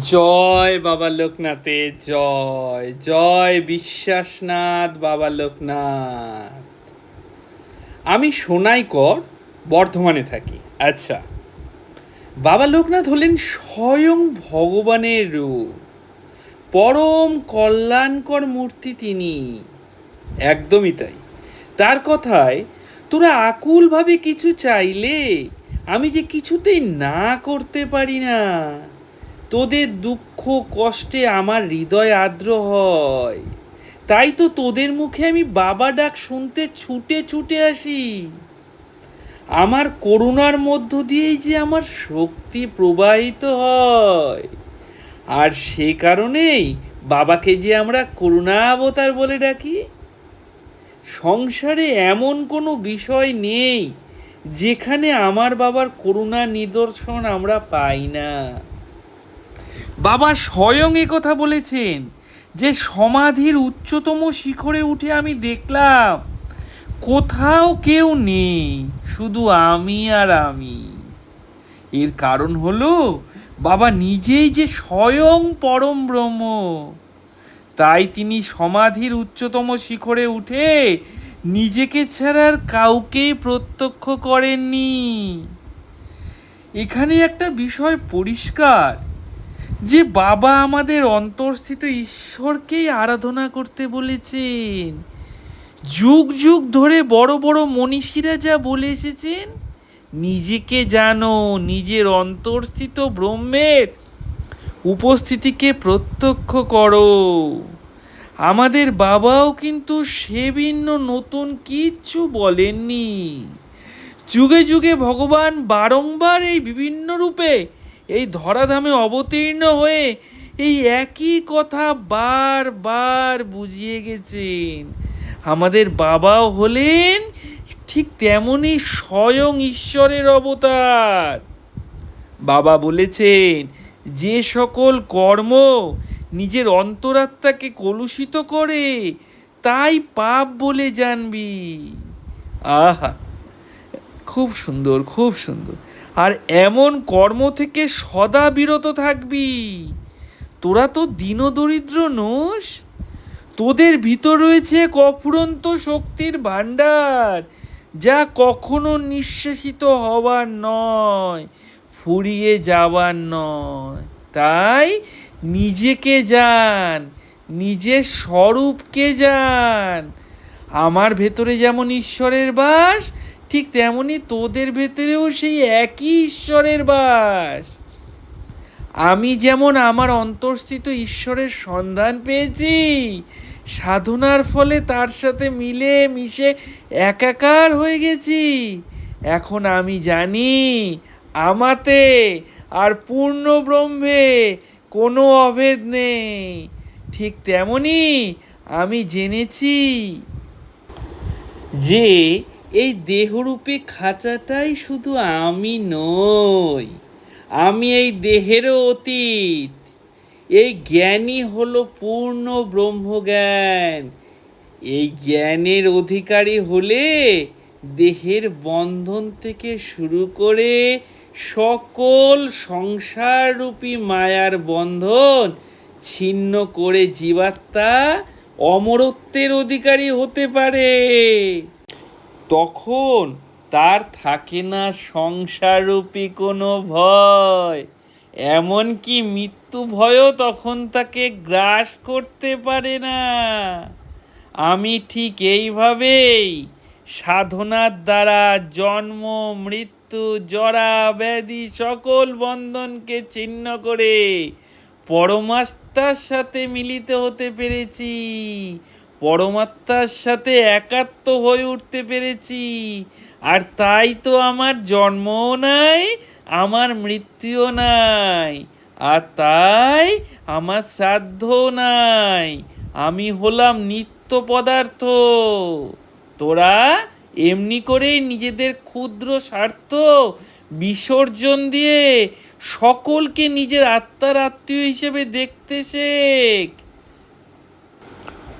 জয় বাবা লোকনাথে, জয় জয় বিশ্বাসনাথ বাবা লোকনাথ। আমি সোনাইকর বর্ধমানে থাকি। আচ্ছা বাবা লোকনাথ হলেন স্বয়ং ভগবানের রূপ। পরম কল্যাণকর মূর্তি তিনি। একদমই তাই। তার কথায়, তোরা আকুলভাবে কিছু চাইলে আমি যে কিছুতেই না করতে পারি না। তোদের দুঃখ কষ্টে আমার হৃদয় আর্দ্র হয়। তাই তো তোদের মুখে আমি বাবা ডাক শুনতে ছুটে ছুটে আসি। আমার করুণার মধ্য দিয়েই যে আমার শক্তি প্রবাহিত হয়। আর সে কারণেই বাবাকে যে আমরা করুণাবতার বলে ডাকি। সংসারে এমন কোনো বিষয় নেই যেখানে আমার বাবার করুণা নিদর্শন আমরা পাই না। বাবা স্বয়ং এ কথা বলেছেন, যে সমাধির উচ্চতম শিখরে উঠে আমি দেখলাম, কোথাও কেউ নেই, শুধু আমি আর আমি। এর কারণ হলো, বাবা নিজেই যে স্বয়ং পরম ব্রহ্ম, তাই তিনি সমাধির উচ্চতম শিখরে উঠে নিজেকে ছাড়া আর কাউকেই প্রত্যক্ষ করেননি। এখানে একটা বিষয় পরিষ্কার যে বাবা আমাদের অন্তর্স্থিত ঈশ্বরকেই আরাধনা করতে বলেছেন। যুগ যুগ ধরে বড় বড় মনীষীরা যা বলে এসেছেন, নিজেকে জানো, নিজের অন্তর্স্থিত ব্রহ্মের উপস্থিতিকে প্রত্যক্ষ করো। আমাদের বাবাও কিন্তু সে ভিন্ন, নতুন কিচ্ছু বলেননি। যুগে যুগে ভগবান বারংবার এই বিভিন্ন রূপে এই ধরাধামে অবতীর্ণ হয়ে এই একই কথা বারবার বুঝিয়ে গেছেন। আমাদের বাবাও হলেন ঠিক তেমনই স্বয়ং ঈশ্বরের অবতার। বাবা বলেছেন, যে সকল কর্ম নিজের অন্তরাত্মাকে কলুষিত করে, তাই পাপ বলে জানবি। আহা! খুব সুন্দর খুব সুন্দর। আর এমন কর্ম থেকে সদা বিরত থাকবি। তোরা তো দীনদরিদ্র নোস তোদের ভিতর রয়েছে এক অফুরন্ত শক্তির ভাণ্ডার, যা কখনো নিঃশেষিত হবার নয়, ফুরিয়ে যাবার নয়। তাই নিজেকে জান নিজের স্বরূপকে জান আমার ভেতরে যেমন ঈশ্বরের বাস ঠিক তেমনি তোদের ভেতরেও সেই একই ঈশ্বরের বাস। আমি যেমন আমার অন্তর্স্থিত ঈশ্বরের সন্ধান পেয়েছি, সাধনার ফলে তার সাথে মিলে মিশে একাকার হয়ে গেছি। এখন আমি জানি, আমাতে আর পূর্ণ ব্রহ্মে কোনো অভেদ নেই। ঠিক তেমনি আমি জেনেছি যে এই দেহরূপে খাঁচাটাই শুধু আমি নই, আমি এই দেহেরও অতীত। এই জ্ঞানই হলো পূর্ণ ব্রহ্মজ্ঞান। এই জ্ঞানের অধিকারী হলে দেহের বন্ধন থেকে শুরু করে সকল সংসাররূপী মায়ার বন্ধন ছিন্ন করে জীবাত্মা অমরত্বের অধিকারী হতে পারে। তখন তার থাকে না সংসাররূপী কোনো ভয়। এমনকি মৃত্যু ভয়ও তখন তাকে গ্রাস করতে পারে না। আমি ঠিক এইভাবেই সাধনার দ্বারা জন্ম, মৃত্যু, জরা, ব্যাধি সকল বন্ধনকে ছিন্ন করে পরমাত্মার সাথে মিলিত হতে পেরেছি। পরমাত্মার সাথে একাত্ম হয়ে উঠতে পেরেছি। আর তাই তো আমার জন্মও নাই, আমার মৃত্যুও নাই, আর তাই আমার শ্রাদ্ধও নাই। আমি হলাম নিত্য পদার্থ। তোরা এমনি করেই নিজেদের ক্ষুদ্র স্বার্থ বিসর্জন দিয়ে সকলকে নিজের আত্মার আত্মীয় হিসেবে দেখতে শেখ।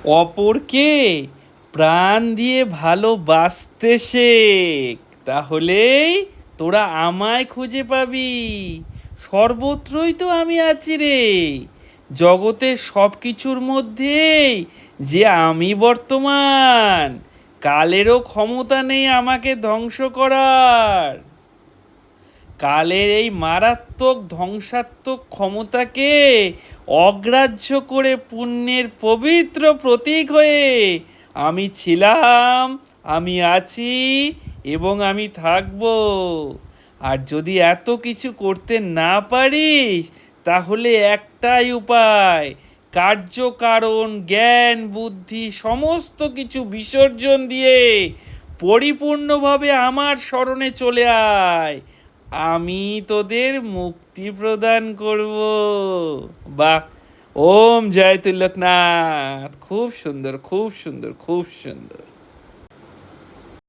অপরকে প্রাণ দিয়ে ভালোবাসতে শেখ। তাহলেই তোরা আমায় খুঁজে পাবি। সর্বত্রই তো আমি আছি রে। জগতের সব কিছুর মধ্যেই যে আমি বর্তমান, কালেরও ক্ষমতা নেই আমাকে ধ্বংস করার। কালের এই মারাত্মক ধ্বংসাত্মক ক্ষমতাকে অগ্রাহ্য করে পুণ্যের পবিত্র প্রতীক হয়ে আমি ছিলাম, আমি আছি এবং আমি থাকব। আর যদি এত কিছু করতে না পারিস, তাহলে একটাই উপায় কার্যকারণ জ্ঞান, বুদ্ধি, সমস্ত কিছু বিসর্জন দিয়ে পরিপূর্ণভাবে আমার স্মরণে চলে আয়। আমি তোদের মুক্তি প্রদান করব। বা ওম জয় তুল্লকনাথ খুব সুন্দর খুব সুন্দর খুব সুন্দর।